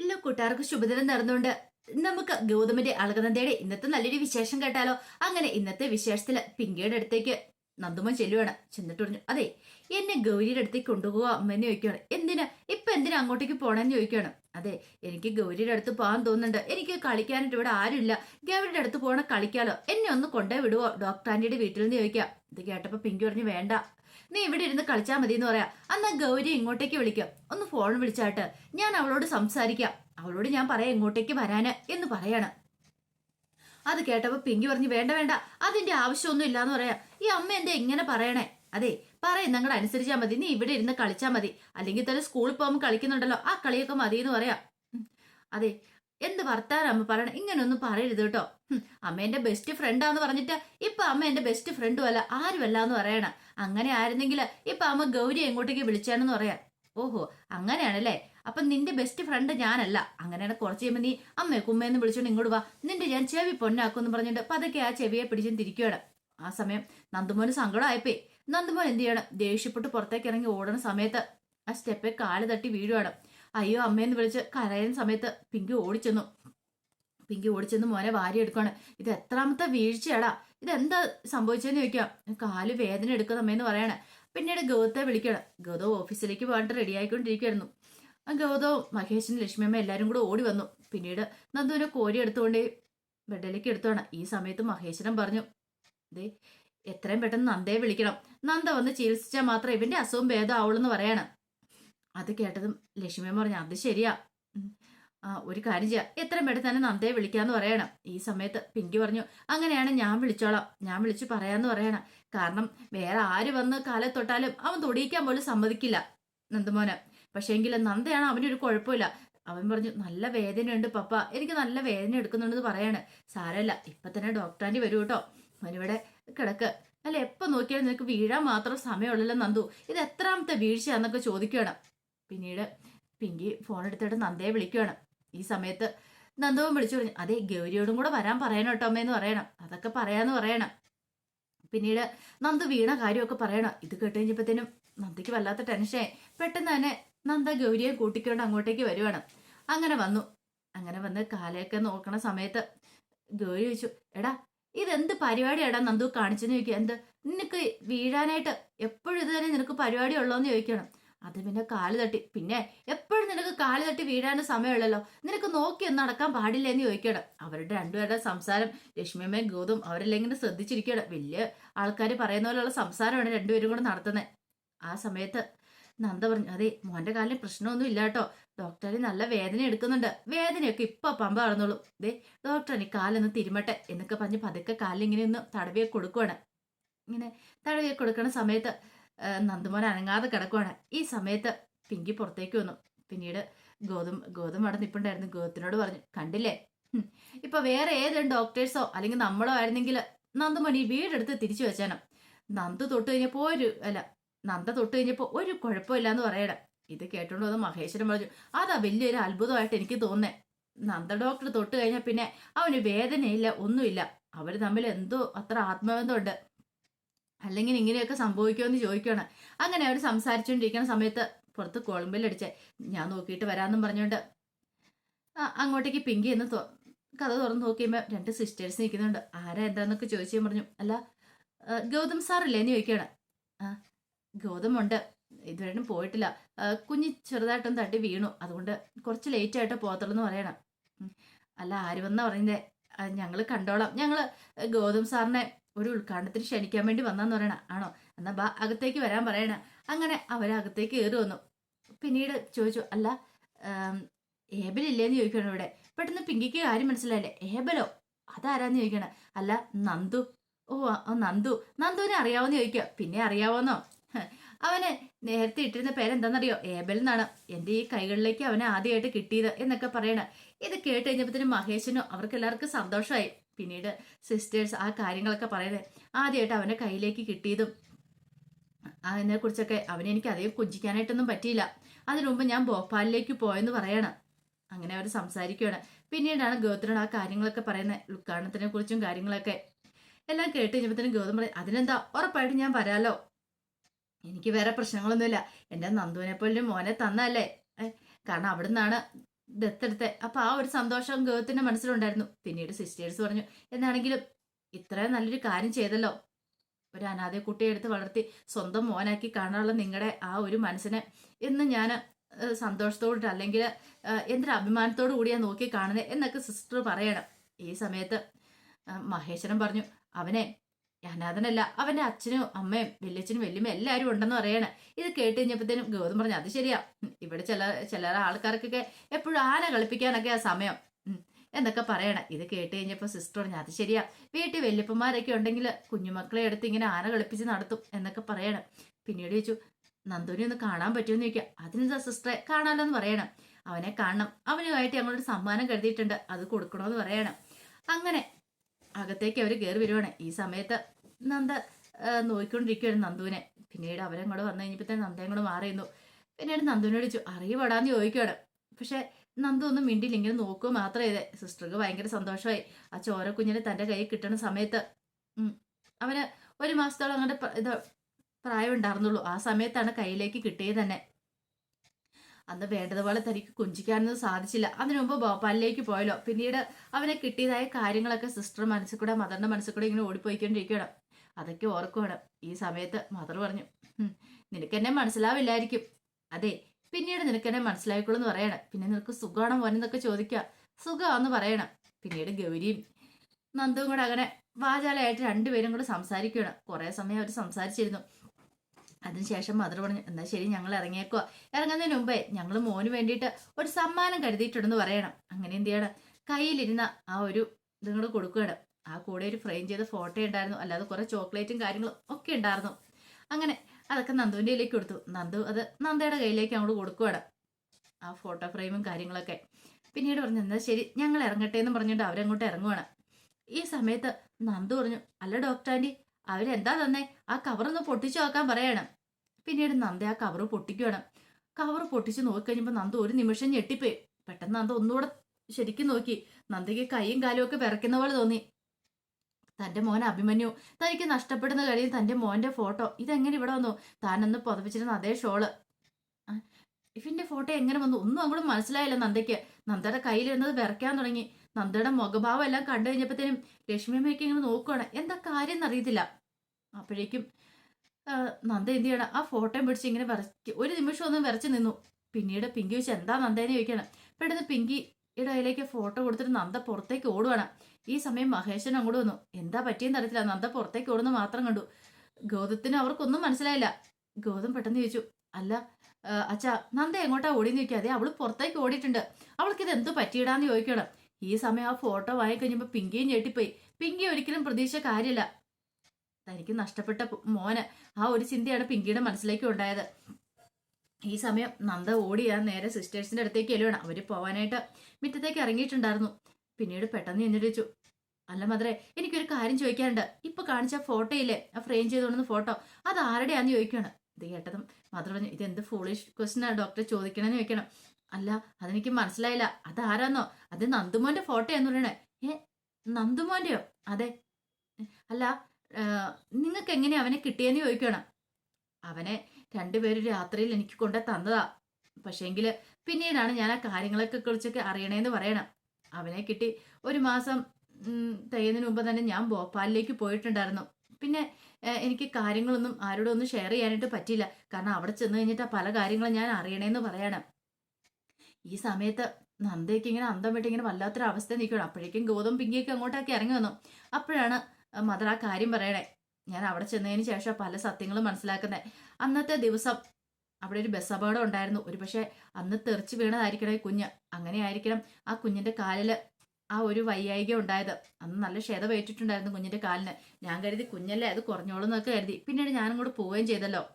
ഇല്ല കൂട്ടുകാർക്ക് ശുഭദിനം നടന്നുകൊണ്ട് നമുക്ക് ഗൗതമന്റെ അളകനന്ദയുടെ ഇന്നത്തെ നല്ലൊരു വിശേഷം കേട്ടാലോ? അങ്ങനെ ഇന്നത്തെ വിശേഷത്തിൽ പിങ്കിയുടെ അടുത്തേക്ക് നന്ദുമൻ ചെല്ലുവാണ്. ചെന്നിട്ട് പറഞ്ഞു അതെ എന്നെ ഗൗരിയുടെ അടുത്തേക്ക് കൊണ്ടുപോകുക അമ്മേന്ന് ചോദിക്കുകയാണ് എന്തിനാ? ഇപ്പൊ എന്തിനാ അങ്ങോട്ടേക്ക് പോണെന്ന് ചോദിക്കുകയാണ് അതെ എനിക്ക് ഗൗരിയുടെ അടുത്ത് പോകാൻ തോന്നുന്നുണ്ട്. എനിക്ക് കളിക്കാനായിട്ട് ഇവിടെ ആരുമില്ല. ഗൗരിയുടെ അടുത്ത് പോകണ കളിക്കാലോ? എന്നെ ഒന്ന് കൊണ്ടേ വിടുവോ? ഡോക്ടർ ആന്റിയുടെ വീട്ടിൽ നിന്ന് ചോദിക്കാം. ഇത് കേട്ടപ്പോ പിങ്കി പറഞ്ഞു വേണ്ട. നീ ഇവിടെ ഇരുന്ന് കളിച്ചാൽ മതി എന്ന് പറയാം. അന്നാ ഗൗരി ഇങ്ങോട്ടേക്ക് വിളിക്കാം. ഒന്ന് ഫോൺ വിളിച്ചാട്ട്. ഞാൻ അവളോട് സംസാരിക്കാം. അവളോട് ഞാൻ പറയാം ഇങ്ങോട്ടേക്ക് വരാന് എന്ന് പറയാണ്. അത് കേട്ടപ്പോ പിങ്കി പറഞ്ഞു വേണ്ട വേണ്ട. അതിന്റെ ആവശ്യമൊന്നും ഇല്ലാന്ന് പറയാം. ഈ അമ്മ എന്താ ഇങ്ങനെ പറയണേ? അതെ പറയും. ഞങ്ങളുടെ അനുസരിച്ചാൽ മതി. നീ ഇവിടെ ഇരുന്ന് കളിച്ചാൽ മതി. അല്ലെങ്കിൽ തന്നെ സ്കൂളിൽ പോകുമ്പോൾ കളിക്കുന്നുണ്ടല്ലോ. ആ കളിയൊക്കെ മതി എന്ന് പറയാം അതെ. എന്ത് വർത്താനം അമ്മ പറയണ? ഇങ്ങനൊന്നും പറയരുത് കേട്ടോ. അമ്മ എന്റെ ബെസ്റ്റ് ഫ്രണ്ടാന്ന് പറഞ്ഞിട്ട് ഇപ്പൊ അമ്മ എന്റെ ബെസ്റ്റ് ഫ്രണ്ടും അല്ല ആരുമല്ല എന്ന് പറയണ. അങ്ങനെ ആയിരുന്നെങ്കിൽ ഇപ്പൊ അമ്മ ഗൗരി എങ്ങോട്ടേക്ക് വിളിച്ചാണെന്ന് പറയാം. ഓഹോ അങ്ങനെയാണല്ലേ? അപ്പൊ നിന്റെ ബെസ്റ്റ് ഫ്രണ്ട് ഞാനല്ല. അങ്ങനെയാണ് കുറച്ച് കഴിയുമ്പോൾ നീ അമ്മയെ കുമ്മയെന്ന് വിളിച്ചോണ്ട് ഇങ്ങോട്ട് വാ. നിന്റെ ഞാൻ ചെവി പൊന്നാക്കുമെന്ന് പറഞ്ഞിട്ട് പതുക്കെ ആ ചെവിയെ പിടിച്ചും തിരിക്കുകയാണ് ആ സമയം നന്ദുമോന് സങ്കടമായപ്പേ നന്ദുമോൻ എന്ത് ചെയ്യണം? ദേഷ്യപ്പെട്ട് പുറത്തേക്ക് ഇറങ്ങി ഓടുന്ന സമയത്ത് ആ സ്റ്റെപ്പെ കാൽ തട്ടി വീഴുവാണ്. അയ്യോ അമ്മയെന്ന് വിളിച്ച് കരയുന്ന സമയത്ത് പിങ്കി ഓടിച്ചെന്നു. പിങ്കി ഓടിച്ചെന്ന് മോനെ വാരി എടുക്കുകയാണ് ഇത് എത്രാമത്തെ വീഴ്ചയാടാ. ഇതെന്താ സംഭവിച്ചതെന്ന് ചോദിക്കാം. കാൽ വേദന എടുക്കുന്ന അമ്മയെന്ന് പറയണേ. പിന്നീട് ഗൗതത്തെ വിളിക്കണം ഗൗതവ് ഓഫീസിലേക്ക് പോകാണ്ട് റെഡി ആയിക്കൊണ്ടിരിക്കുകയായിരുന്നു ആ ഗൗതവും മഹേഷിനും ലക്ഷ്മിയമ്മ എല്ലാവരും കൂടെ ഓടി വന്നു. പിന്നീട് നന്ദുവിനെ കോരി എടുത്തുകൊണ്ട് ബെഡിലേക്ക് എടുത്തോണം ഈ സമയത്ത് മഹേശ്വരൻ പറഞ്ഞു ദേ എത്രയും പെട്ടെന്ന് നന്ദയെ വിളിക്കണം. നന്ദ വന്ന് ചികിത്സിച്ചാൽ മാത്രമേ ഇവന്റെ അസുഖം ഭേദമാവുള്ളൂ എന്ന് പറയാണ്. അത് കേട്ടതും ലക്ഷ്മിയമ്മ പറഞ്ഞു അത് ശരിയാ. ഒരു കാര്യം ചെയ്യാം. എത്ര പെട്ടെന്ന് തന്നെ നന്ദയെ വിളിക്കാന്ന് പറയണം. ഈ സമയത്ത് പിങ്കി പറഞ്ഞു അങ്ങനെയാണ് ഞാൻ വിളിച്ചോളാം. ഞാൻ വിളിച്ചു പറയാന്ന് പറയണം. കാരണം വേറെ ആര് വന്ന് കാലെ തൊട്ടാലും അവൻ തൊടിയിക്കാൻ പോലും സമ്മതിക്കില്ല നന്ദമോന്. പക്ഷേങ്കിൽ നന്ദയാണ് അവനൊരു കുഴപ്പമില്ല. അവൻ പറഞ്ഞു നല്ല വേദനയുണ്ട് പപ്പ. എനിക്ക് നല്ല വേദന എടുക്കുന്നുണ്ടെന്ന് പറയാണ്. സാരമല്ല. ഇപ്പൊ തന്നെ ഡോക്ടറാന്റെ വരൂ കേട്ടോ അവനിവിടെ കിടക്ക്. അല്ല എപ്പോൾ നോക്കിയാലും നിനക്ക് വീഴാൻ മാത്രം സമയമുള്ളല്ലോ നന്ദു. ഇത് എത്രാമത്തെ വീഴ്ചയാന്നൊക്കെ ചോദിക്കുകയാണ്. പിന്നീട് പിങ്കി ഫോൺ എടുത്തിട്ട് നന്ദയെ വിളിക്കുകയാണ് ഈ സമയത്ത് നന്ദവും വിളിച്ചു പറഞ്ഞു അതെ ഗൗരിയോടും കൂടെ വരാൻ പറയണം കേട്ടോ അമ്മയെന്ന് പറയണം. അതൊക്കെ പറയാന്ന് പറയണം. പിന്നീട് നന്ദ വീണ കാര്യമൊക്കെ പറയണം. ഇത് കേട്ട് കഴിഞ്ഞപ്പോഴത്തേനും നന്ദയ്ക്ക് വല്ലാത്ത ടെൻഷനായി പെട്ടെന്ന് തന്നെ നന്ദ ഗൗരിയെ കൂട്ടിക്കൊണ്ട് അങ്ങോട്ടേക്ക് വരുവാണ്. അങ്ങനെ വന്നു. അങ്ങനെ വന്ന് കാലയൊക്കെ നോക്കണ സമയത്ത് ഗൗരി ചോദിച്ചു എടാ ഇതെന്ത് പരിപാടിയാടാ നന്ദു കാണിച്ചെന്ന് ചോദിക്കുക? എന്ത്? നിനക്ക് വീഴാനായിട്ട് എപ്പോഴും ഇത് തന്നെ നിനക്ക് പരിപാടി ഉള്ളോന്ന് ചോദിക്കണം അത് പിന്നെ കാൽ തട്ടി. പിന്നെ എപ്പോഴും നിനക്ക് കാൽ തട്ടി വീഴാനും സമയമുള്ളല്ലോ. നിനക്ക് നോക്കി ഒന്ന് നടക്കാൻ പാടില്ല എന്ന് ചോദിക്കണം അവരുടെ രണ്ടുപേരുടെ സംസാരം ലക്ഷ്മിയമ്മയും ഗോതും അവരെല്ലാം ഇങ്ങനെ ശ്രദ്ധിച്ചിരിക്കണം വലിയ ആൾക്കാർ പറയുന്ന പോലെയുള്ള സംസാരമാണ് രണ്ടുപേരും കൂടെ നടത്തുന്നത് ആ സമയത്ത് നന്ദ പറഞ്ഞു അതെ മോന്റെ കാലിന് പ്രശ്നമൊന്നും ഇല്ല കേട്ടോ. ഡോക്ടറിന് നല്ല വേദന എടുക്കുന്നുണ്ട്. വേദനയൊക്കെ ഇപ്പൊ പമ്പ നടന്നോളൂ ദേ ഡോക്ടറിന് കാലൊന്ന് തിരുമട്ടെ എന്നൊക്കെ പറഞ്ഞ് പതുക്കെ കാലിൽ ഇങ്ങനെ ഒന്ന് തടവിയെ കൊടുക്കുവാണ്. ഇങ്ങനെ തടവിയെ കൊടുക്കണ സമയത്ത് നന്ദമോൻ അനങ്ങാതെ കിടക്കുവാണ്. ഈ സമയത്ത് പിങ്കി പുറത്തേക്ക് വന്നു. പിന്നീട് ഗോതും ഗോതും അവിടെ നിപ്പുണ്ടായിരുന്നു. ഗോതത്തിനോട് പറഞ്ഞു കണ്ടില്ലേ? ഇപ്പൊ വേറെ ഏതെങ്കിലും ഡോക്ടേഴ്സോ അല്ലെങ്കിൽ നമ്മളോ ആയിരുന്നെങ്കിൽ നന്ദമോൻ ഈ വീടെടുത്ത് തിരിച്ചു വെച്ചാനും. നന്ദു തൊട്ട് കഴിഞ്ഞപ്പോ ഒരു അല്ല നന്ദ തൊട്ട് കഴിഞ്ഞപ്പോ ഒരു കുഴപ്പമില്ല എന്ന് പറയണം. ഇത് കേട്ടോണ്ട് വന്ന് മഹേശ്വരൻ പറഞ്ഞു അതാ വലിയൊരു അത്ഭുതമായിട്ട് എനിക്ക് തോന്നേ നന്ദ ഡോക്ടർ തൊട്ട് കഴിഞ്ഞാൽ പിന്നെ അവന് വേദനയില്ല ഒന്നുമില്ല. അവർ തമ്മിൽ എന്തോ അത്ര ആത്മബന്ധമുണ്ട്. അല്ലെങ്കിൽ ഇങ്ങനെയൊക്കെ സംഭവിക്കുമെന്ന് ചോദിക്കുകയാണ് അങ്ങനെ അവർ സംസാരിച്ചുകൊണ്ടിരിക്കുന്ന സമയത്ത് പുറത്ത് കോളുമ്പലടിച്ച് ഞാൻ നോക്കിയിട്ട് വരാമെന്നും പറഞ്ഞുകൊണ്ട് അങ്ങോട്ടേക്ക് പിങ്കി എന്ന് കഥ തുറന്ന് നോക്കിയുമ്പോൾ രണ്ട് സിസ്റ്റേഴ്സ് നിൽക്കുന്നുണ്ട്. ആരാ എന്താന്നൊക്കെ ചോദിച്ചു പറഞ്ഞു. അല്ല ഗൗതം സാറല്ലേ എന്ന് ചോദിക്കുകയാണ് ആ ഗൗതമുണ്ട്. ഇതുവരെയും പോയിട്ടില്ല. കുഞ്ഞ് ചെറുതായിട്ടൊന്ന് തട്ടി വീണു. അതുകൊണ്ട് കുറച്ച് ലേറ്റ് ആയിട്ട് പോകത്തുള്ളൂ എന്ന് പറയണം അല്ല ആര് വന്നാ പറയുന്നത് ഞങ്ങൾ കണ്ടോളാം. ഞങ്ങൾ ഗൗതം സാറിനെ ഒരു ഉദ്ഘാടനത്തിന് ക്ഷണിക്കാൻ വേണ്ടി വന്നാന്ന് പറയണ. ആണോ? എന്നാ ബാ അകത്തേക്ക് വരാൻ പറയണ. അങ്ങനെ അവരകത്തേക്ക് കയറി വന്നു. പിന്നീട് ചോദിച്ചു അല്ല ഏബലില്ലേന്ന് ചോദിക്കണം ഇവിടെ. പെട്ടെന്ന് പിങ്കിക്ക് കാര്യം മനസ്സിലായില്ലേ? ഏബലോ? അതാരാന്ന് ചോദിക്കണം അല്ല നന്ദു. ഓ നന്ദു. നന്ദുവിനെ അറിയാവോന്ന് ചോദിക്കുക. പിന്നെ അറിയാവോന്നോ? അവന് നേരത്തെ ഇട്ടിരുന്ന പേരെന്താണെന്നറിയോ ഏബൽ എന്നാണ്. എന്റെ ഈ കൈകളിലേക്ക് അവനെ ആദ്യമായിട്ട് കിട്ടിയത് എന്നൊക്കെ പറയണ. ഇത് കേട്ട് കഴിഞ്ഞപ്പോഴത്തേനും മഹേഷിനും അവർക്ക് എല്ലാവർക്കും സന്തോഷമായി. പിന്നീട് സിസ്റ്റേഴ്സ് ആ കാര്യങ്ങളൊക്കെ പറയുന്നത് ആദ്യമായിട്ട് അവന്റെ കയ്യിലേക്ക് കിട്ടിയതും അതിനെ കുറിച്ചൊക്കെ അവനെ എനിക്ക് അധികം കുഞ്ചിക്കാനായിട്ടൊന്നും പറ്റിയില്ല. അതിനു മുമ്പ് ഞാൻ ഭോപ്പാലിലേക്ക് പോയെന്ന് പറയണം. അങ്ങനെ അവർ സംസാരിക്കുകയാണ്. പിന്നീടാണ് ഗൗതമോട് ആ കാര്യങ്ങളൊക്കെ പറയുന്നത് ഉദ്ഘാടനത്തിനെ കുറിച്ചും കാര്യങ്ങളൊക്കെ. എല്ലാം കേട്ട് കഴിഞ്ഞപ്പോഴത്തേനും ഗൗതം പറയും അതിനെന്താ? ഉറപ്പായിട്ടും ഞാൻ വരാലോ. എനിക്ക് വേറെ പ്രശ്നങ്ങളൊന്നുമില്ല. എന്റെ നന്ദുവിനെ പോലും മോനെ തന്നല്ലേ കാരണം അവിടെ നിന്നാണ് ദത്തെടുത്തെ. അപ്പൊ ആ ഒരു സന്തോഷം ഗേത്തിന്റെ മനസ്സിലുണ്ടായിരുന്നു. പിന്നീട് സിസ്റ്റേഴ്സ് പറഞ്ഞു എന്നാണെങ്കിലും ഇത്രയും നല്ലൊരു കാര്യം ചെയ്തല്ലോ. ഒരു അനാഥ കുട്ടിയെ എടുത്ത് വളർത്തി സ്വന്തം മോനാക്കി കാണാനുള്ള നിങ്ങളുടെ ആ ഒരു മനസ്സിനെ എന്ന് ഞാൻ സന്തോഷത്തോടെ അല്ലെങ്കിൽ എന്തൊരു അഭിമാനത്തോടു കൂടിയാ നോക്കി കാണുന്നത് എന്നൊക്കെ സിസ്റ്റർ പറയണം. ഈ സമയത്ത് മഹേശ്വരൻ പറഞ്ഞു അവനെ അനാഥനല്ല അവന്റെ അച്ഛനും അമ്മയും വല്യച്ഛനും വല്യമ്മ എല്ലാവരും ഉണ്ടെന്ന് പറയണേ. ഇത് കേട്ട് കഴിഞ്ഞപ്പോഴത്തേനും ഗൗതം പറഞ്ഞു അത് ശരിയാ. ഇവിടെ ചില ചില ആൾക്കാർക്കൊക്കെ എപ്പോഴും ആന കളിപ്പിക്കാനൊക്കെ ആ സമയം. എന്നൊക്കെ പറയണം. ഇത് കേട്ട് കഴിഞ്ഞപ്പോൾ സിസ്റ്റർ പറഞ്ഞു അത് ശരിയാ. വീട്ടിൽ വല്യപ്പന്മാരൊക്കെ ഉണ്ടെങ്കിൽ കുഞ്ഞുമക്കളെ എടുത്ത് ഇങ്ങനെ ആന കളിപ്പിച്ച് നടത്തും എന്നൊക്കെ പറയണം. പിന്നീട് ചോദിച്ചു നന്ദുവിനെ ഒന്ന് കാണാൻ പറ്റുമെന്ന് ചോദിക്കുക. അതിനെന്താ സിസ്റ്ററെ കാണാമല്ലോ എന്ന് പറയണം. അവനെ കാണണം. അവനുമായിട്ട് ഞങ്ങളൊരു സമ്മാനം കരുതിയിട്ടുണ്ട്. അത് കൊടുക്കണമെന്ന് പറയണം. അങ്ങനെ അകത്തേക്ക് അവർ കയറി വരുവാണ്. ഈ സമയത്ത് നന്ദ നോക്കിക്കൊണ്ടിരിക്കുകയാണ് നന്ദുവിനെ. പിന്നീട് അവരങ്ങോട്ട് വന്നു കഴിഞ്ഞപ്പോൾ നന്ദയും കൂടെ മാറിയുന്നു പിന്നീട് നന്ദുവിനോട് ചോദിച്ചു അറിയപ്പെടാന്ന് ചോദിക്കുകയാണ് പക്ഷെ നന്ദു ഒന്നും മിണ്ടില്ല ഇങ്ങനെ നോക്കുക മാത്രമേ ഇതേ. സിസ്റ്റർക്ക് ഭയങ്കര സന്തോഷമായി. ആ ചോര കുഞ്ഞിനെ തന്റെ കയ്യിൽ കിട്ടുന്ന സമയത്ത് അവന് ഒരു മാസത്തോളം അങ്ങനെ ഇത് പ്രായം ഉണ്ടായിരുന്നുള്ളൂ ആ സമയത്താണ് കയ്യിലേക്ക് കിട്ടിയത് തന്നെ. അന്ന് വേണ്ടതുപോലെ തനിക്ക് കുഞ്ചിക്കാനൊന്നും സാധിച്ചില്ല. അതിനു മുമ്പ് ഭോപ്പാലിലേക്ക് പോയല്ലോ. പിന്നീട് അവനെ കിട്ടിയതായ കാര്യങ്ങളൊക്കെ സിസ്റ്റർ മനസ്സിൽ കൂടെ മദറിന്റെ മനസ്സിൽ കൂടെ ഇങ്ങനെ ഓടിപ്പോയിക്കൊണ്ടിരിക്കണം അതൊക്കെ ഓർക്കുവാണ്. ഈ സമയത്ത് മദർ പറഞ്ഞു നിനക്കെന്നെ മനസ്സിലാവില്ലായിരിക്കും. അതെ പിന്നീട് നിനക്കെന്നെ മനസ്സിലായിക്കോളൂ എന്ന് പറയണം. പിന്നെ നിനക്ക് സുഖമാണോ മോനെന്നൊക്കെ ചോദിക്കുക. സുഖമാണെന്ന് പറയണം. പിന്നീട് ഗൗരിയും നന്ദുവും കൂടെ അങ്ങനെ വാചാലയായിട്ട് രണ്ടുപേരും കൂടെ സംസാരിക്കുകയാണ്. കുറേ സമയം അവർ സംസാരിച്ചിരുന്നു. അതിനുശേഷം മദർ പറഞ്ഞു എന്നാൽ ശരി ഞങ്ങൾ ഇറങ്ങിയേക്കുക ഇറങ്ങുന്നതിന് മുമ്പേ ഞങ്ങൾ മോന് വേണ്ടിയിട്ട് ഒരു സമ്മാനം കരുതിയിട്ടുണ്ടെന്ന് പറയണം. അങ്ങനെ എന്ത് ചെയ്യണം? കയ്യിലിരുന്ന ആ ഒരു ഇതുങ്ങൾ കൂടെ കൊടുക്കുകയാണ്. ആ കൂടെ ഒരു ഫ്രെയിം ചെയ്ത ഫോട്ടോ ഉണ്ടായിരുന്നു. അല്ലാതെ കുറേ ചോക്ലേറ്റും കാര്യങ്ങളും ഒക്കെ ഉണ്ടായിരുന്നു. അങ്ങനെ അതൊക്കെ നന്ദുവിന്റെ കയ്യിലേക്ക് കൊടുത്തു. നന്ദു അത് നന്ദയുടെ കയ്യിലേക്ക് അങ്ങോട്ട് കൊടുക്കുവാണ്. ആ ഫോട്ടോ ഫ്രെയിമും കാര്യങ്ങളൊക്കെ. പിന്നീട് പറഞ്ഞു എന്താ ശരി ഞങ്ങൾ ഇറങ്ങട്ടെ എന്ന് പറഞ്ഞിട്ട് അവരങ്ങോട്ട് ഇറങ്ങുവാണ്. ഈ സമയത്ത് നന്ദു പറഞ്ഞു അല്ല ഡോക്ടർ ആന്റി അവരെന്താ തന്നെ? ആ കവറൊന്ന് പൊട്ടിച്ചു നോക്കാൻ പറയണം. പിന്നീട് നന്ദ ആ കവർ പൊട്ടിക്കുവാണ്. കവർ പൊട്ടിച്ച് നോക്കിക്കഴിഞ്ഞപ്പോൾ നന്ദു ഒരു നിമിഷം ഞെട്ടിപ്പോയി. പെട്ടെന്ന് നന്ദ ഒന്നുകൂടെ ശരിക്കും നോക്കി. നന്ദയ്ക്ക് കൈയും കാലും ഒക്കെ വിറയ്ക്കുന്ന പോലെ തോന്നി. തന്റെ മോൻ അഭിമന്യു തനിക്ക് നഷ്ടപ്പെടുന്ന കഴിയും തന്റെ മോന്റെ ഫോട്ടോ. ഇതെങ്ങനെ ഇവിടെ വന്നു? താനൊന്ന് പുതപ്പിച്ചിരുന്ന അതേ ഷോൾ ഇഫിന്റെ ഫോട്ടോ എങ്ങനെ വന്നു? ഒന്നും അങ്ങോട്ട് മനസ്സിലായില്ല നന്ദയ്ക്ക്. നന്ദയുടെ കയ്യിലിരുന്നത് വിറയ്ക്കാൻ തുടങ്ങി. നന്ദയുടെ മുഖഭാവം എല്ലാം കണ്ടു കഴിഞ്ഞപ്പോഴത്തേനും ലക്ഷ്മിയമ്മയ്ക്ക് ഇങ്ങനെ നോക്കുകയാണ് എന്താ കാര്യം എന്നറിയത്തില്ല. അപ്പോഴേക്കും നന്ദ എന്ത് ചെയ്യണം? ആ ഫോട്ടോയും പിടിച്ച് ഇങ്ങനെ വിറച്ച് ഒരു നിമിഷം ഒന്നും വിറച്ച് നിന്നു. പിന്നീട് പിങ്കി വെച്ച് എന്താ നന്ദേനെ ചോദിക്കണം പെട്ടെന്ന് പിങ്കിയുടെ കയ്യിലേക്ക് ഫോട്ടോ കൊടുത്തിട്ട് നന്ദ പുറത്തേക്ക് ഓടുവാണ്. ഈ സമയം മഹേശൻ അങ്ങോട്ട് വന്നു. എന്താ പറ്റിയെന്ന് അറിയത്തില്ല. നന്ദ പുറത്തേക്ക് ഓടുന്ന മാത്രം കണ്ടു. ഗൗതത്തിന് അവർക്കൊന്നും മനസ്സിലായില്ല. ഗൗതം പെട്ടെന്ന് ചോദിച്ചു അല്ല അച്ഛാ നന്ദ എങ്ങോട്ടാ ഓടി നിൽക്കാതെ അവൾ പുറത്തേക്ക് ഓടിയിട്ടുണ്ട്. അവൾക്ക് ഇത് എന്ത് പറ്റിയിടാന്ന് ചോദിക്കണം ഈ സമയം ആ ഫോട്ടോ വാങ്ങിക്കഴിഞ്ഞപ്പോൾ പിങ്കിയും ഞെട്ടിപ്പോയി. പിങ്കി ഒരിക്കലും പ്രതീക്ഷ കാര്യമില്ല. തനിക്ക് നഷ്ടപ്പെട്ട മോന് ആ ഒരു ചിന്തയാണ് പിങ്കിയുടെ മനസ്സിലേക്ക് ഉണ്ടായത്. ഈ സമയം നന്ദ ഓടിയാ നേരെ സിസ്റ്റേഴ്സിന്റെ അടുത്തേക്ക് എല്ലുവാണ്. അവർ പോവാനായിട്ട് മുറ്റത്തേക്ക് ഇറങ്ങിയിട്ടുണ്ടായിരുന്നു. പിന്നീട് പെട്ടെന്ന് ചോദിച്ചു അല്ല മദ്രെ എനിക്കൊരു കാര്യം ചോദിക്കാനുണ്ട്. ഇപ്പൊ കാണിച്ച ഫോട്ടോ ഇല്ലേ ആ ഫ്രെയിം ചെയ്തുകൊണ്ടുന്ന ഫോട്ടോ. അത് ആരുടെയാന്ന് ചോദിക്കുകയാണ് ഇത് കേട്ടതും മദർ പറഞ്ഞു ഇത് എന്ത് ഫോളിഷ് ക്വസ്റ്റ്യൻ ആണ് ഡോക്ടറെ ചോദിക്കണമെന്ന് ചോദിക്കണം. അല്ല അതെനിക്ക് മനസ്സിലായില്ല. അത് അതാരാന്നോ അത് നന്ദുമോന്റെ ഫോട്ടോ എന്ന് പറയണേ. ഏ നന്ദുമോന്റെയോ? അതെ. അല്ല നിങ്ങൾക്ക് എങ്ങനെ അവനെ കിട്ടിയെന്ന് ചോദിക്കണം അവനെ രണ്ടുപേരും രാത്രിയിൽ എനിക്ക് കൊണ്ട് തന്നതാ. പക്ഷേങ്കിൽ പിന്നീടാണ് ഞാൻ ആ കാര്യങ്ങളൊക്കെ കുറിച്ചൊക്കെ അറിയണേന്ന് പറയണം. അവനെ കിട്ടി ഒരു മാസം തയ്യുന്നതിന് മുമ്പ് തന്നെ ഞാൻ ഭോപ്പാലിലേക്ക് പോയിട്ടുണ്ടായിരുന്നു. പിന്നെ എനിക്ക് കാര്യങ്ങളൊന്നും ആരോടും ഒന്നും ഷെയർ ചെയ്യാനായിട്ട് പറ്റിയില്ല. കാരണം അവിടെ ചെന്ന് കഴിഞ്ഞിട്ട് പല കാര്യങ്ങളും ഞാൻ അറിയണേന്ന് പറയണം. ഈ സമയത്ത് നന്ദയ്ക്ക് ഇങ്ങനെ അന്തം വിട്ട് ഇങ്ങനെ വല്ലാത്തൊരു അവസ്ഥ നിൽക്കണം അപ്പോഴേക്കും ഗൗതം പിങ്കിയൊക്കെ അങ്ങോട്ടൊക്കെ ഇറങ്ങി വന്നു. അപ്പോഴാണ് മദർ ആ കാര്യം പറയണേ. ഞാൻ അവിടെ ചെന്നതിന് ശേഷം പല സത്യങ്ങളും മനസ്സിലാക്കുന്നത്. അന്നത്തെ ദിവസം അവിടെ ഒരു ബസ് അപകടം ഉണ്ടായിരുന്നു. ഒരു പക്ഷേ അന്ന് തെറിച്ച് വീണതായിരിക്കണം കുഞ്ഞ്. അങ്ങനെ ആയിരിക്കണം ആ കുഞ്ഞിന്റെ കാലിൽ ആ ഒരു വയ്യായിക ഉണ്ടായത്. അന്ന് നല്ല ക്ഷതമേറ്റിട്ടുണ്ടായിരുന്നു കുഞ്ഞിന്റെ കാലിന്. ഞാൻ കരുതി കുഞ്ഞല്ലേ അത് കുറഞ്ഞോളും എന്നൊക്കെ കരുതി. പിന്നീട് ഞാനും കൂടെ പോവുകയും ചെയ്തല്ലോ.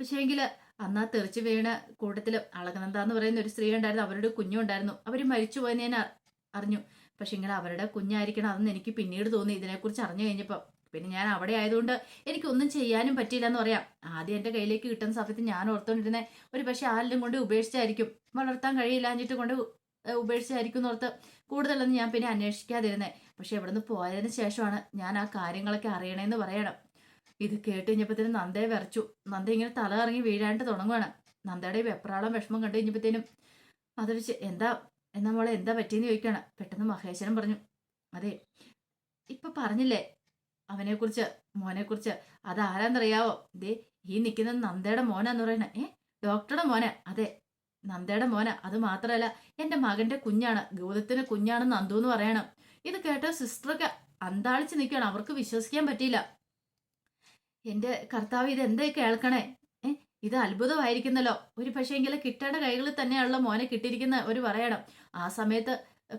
പക്ഷേങ്കിൽ അന്ന് ആ തെറിച്ച് വീണ കൂട്ടത്തിൽ അളകനന്ദ എന്ന് പറയുന്ന ഒരു സ്ത്രീ ഉണ്ടായിരുന്നു. അവരുടെ കുഞ്ഞും ഉണ്ടായിരുന്നു. അവർ മരിച്ചു പോയെന്ന് ഞാൻ അറിഞ്ഞു. പക്ഷെ ഇങ്ങനെ അവരുടെ കുഞ്ഞായിരിക്കണം അതെന്ന് എനിക്ക് പിന്നീട് തോന്നി. ഇതിനെക്കുറിച്ച് അറിഞ്ഞു കഴിഞ്ഞപ്പോൾ പിന്നെ ഞാൻ അവിടെ ആയതുകൊണ്ട് എനിക്കൊന്നും ചെയ്യാനും പറ്റിയില്ല എന്ന് പറയാം. ആദ്യം എന്റെ കയ്യിലേക്ക് കിട്ടുന്ന സമയത്ത് ഞാൻ ഓർത്തുകൊണ്ടിരുന്നത് ഒരു പക്ഷെ ആരെല്ലാം കൊണ്ട് ഉപേക്ഷിച്ചായിരിക്കും. വളർത്താൻ കഴിയില്ല എന്നിട്ട് കൊണ്ട് ഉപേക്ഷിച്ചായിരിക്കും എന്ന് ഓർത്ത് കൂടുതലൊന്നും ഞാൻ പിന്നെ അന്വേഷിക്കാതിരുന്നേ. പക്ഷെ ഇവിടുന്ന് പോയതിന് ശേഷമാണ് ഞാൻ ആ കാര്യങ്ങളൊക്കെ അറിയണേന്ന് പറയണം. ഇത് കേട്ട് കഴിഞ്ഞപ്പോഴത്തേനും നന്ദയെ വിറച്ചു. നന്ദ ഇങ്ങനെ തല ഇറങ്ങി വീഴാണ്ട് തുടങ്ങുവാണ്. നന്ദയുടെ വെപ്രാളം വിഷമം കണ്ടു കഴിഞ്ഞപ്പോഴത്തേനും അത് വെച്ച് എന്താ എന്നാ മോളെ എന്താ പറ്റിയെന്ന് ചോദിക്കുകയാണ് പെട്ടെന്ന് മഹേശ്വരൻ പറഞ്ഞു അതെ ഇപ്പൊ പറഞ്ഞില്ലേ അവനെക്കുറിച്ച് മോനെക്കുറിച്ച്. അത് ആരാന്നറിയാവോ ദേ ഈ നിൽക്കുന്ന നന്ദയുടെ മോനാന്ന് പറയണേ ഏ ഡോക്ടറുടെ മോനെ. അതെ നന്ദയുടെ മോനെ. അത് മാത്രമല്ല എന്റെ മകന്റെ കുഞ്ഞാണ്. ഗൗതത്തിന് കുഞ്ഞാണ് നന്ദു എന്ന് പറയണം. ഇത് കേട്ട സിസ്റ്ററൊക്കെ അന്താളിച്ച് നിൽക്കുകയാണ്. അവർക്ക് വിശ്വസിക്കാൻ പറ്റിയില്ല. എന്റെ കർത്താവ് ഇത് എന്താ കേൾക്കണേ? ഇത് അത്ഭുതമായിരിക്കുന്നല്ലോ. ഒരു പക്ഷേങ്കിൽ കിട്ടേണ്ട കൈകളിൽ തന്നെയാണല്ലോ മോനെ കിട്ടിയിരിക്കുന്ന. ഒരു പറയണം. ആ സമയത്ത്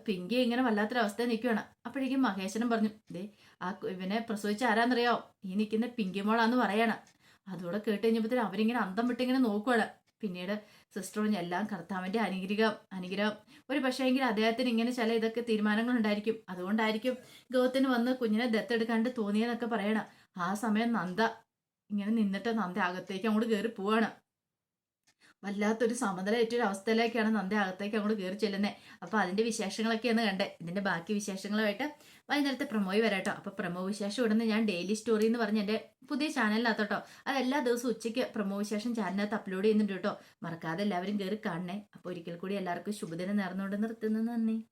പിങ്കി ഇങ്ങനെ വല്ലാത്തൊരവസ്ഥയിൽ നിൽക്കുകയാണ് അപ്പോഴേക്കും മഹേശനും പറഞ്ഞു ദേ ആ ഇവനെ പ്രസവിച്ച ആരാന്നറിയോ? ഈ നിൽക്കുന്ന പിങ്കി മോളാന്ന് പറയണം. അതുകൂടെ കേട്ട് കഴിഞ്ഞപ്പോഴത്തേനും അവരിങ്ങനെ അന്തം വിട്ടിങ്ങനെ നോക്കുകയാണ് പിന്നീട് സിസ്റ്റർ പറഞ്ഞു എല്ലാം കർത്താവിന്റെ അനുഗ്രഹം അനുഗ്രഹം. ഒരു പക്ഷേ എങ്കിൽ അദ്ദേഹത്തിന് ഇങ്ങനെ ചില ഇതൊക്കെ തീരുമാനങ്ങൾ ഉണ്ടായിരിക്കും അതുകൊണ്ടായിരിക്കും ഗൗതത്തിന് വന്ന് കുഞ്ഞിനെ ദത്തെടുക്കാണ്ട് തോന്നിയെന്നൊക്കെ പറയണം. ആ സമയം നന്ദ ഇങ്ങനെ നിന്നിട്ട് നന്ദ അകത്തേക്ക് അങ്ങോട്ട് കയറി പോവാണ്. വല്ലാത്തൊരു സമനിലയേറ്റൊരു അവസ്ഥയിലേക്കാണ് നന്ദി അകത്തേക്ക് അങ്ങോട്ട് കയറി ചെല്ലുന്നത് അപ്പൊ അതിന്റെ വിശേഷങ്ങളൊക്കെയാണ് കണ്ടേ. ഇതിന്റെ ബാക്കി വിശേഷങ്ങളുമായിട്ട് വൈകുന്നേരത്തെ പ്രമോയി വരാട്ടോ. അപ്പോൾ പ്രമോ വിശേഷം ഇടുന്ന ഞാൻ ഡെയിലി സ്റ്റോറി എന്ന് പറഞ്ഞ എന്റെ പുതിയ ചാനലിനകത്തോട്ടോ. അത് എല്ലാ ദിവസവും ഉച്ചയ്ക്ക് പ്രമോ വിശേഷം ചാനലിനകത്ത് അപ്ലോഡ് ചെയ്യുന്നുണ്ട് കേട്ടോ. മറക്കാതെ എല്ലാവരും കയറി കാണണേ. അപ്പോൾ ഒരിക്കൽ കൂടി എല്ലാവർക്കും ശുഭദിനം നേർന്നുകൊണ്ട് നിർത്തുന്നു. നന്ദി.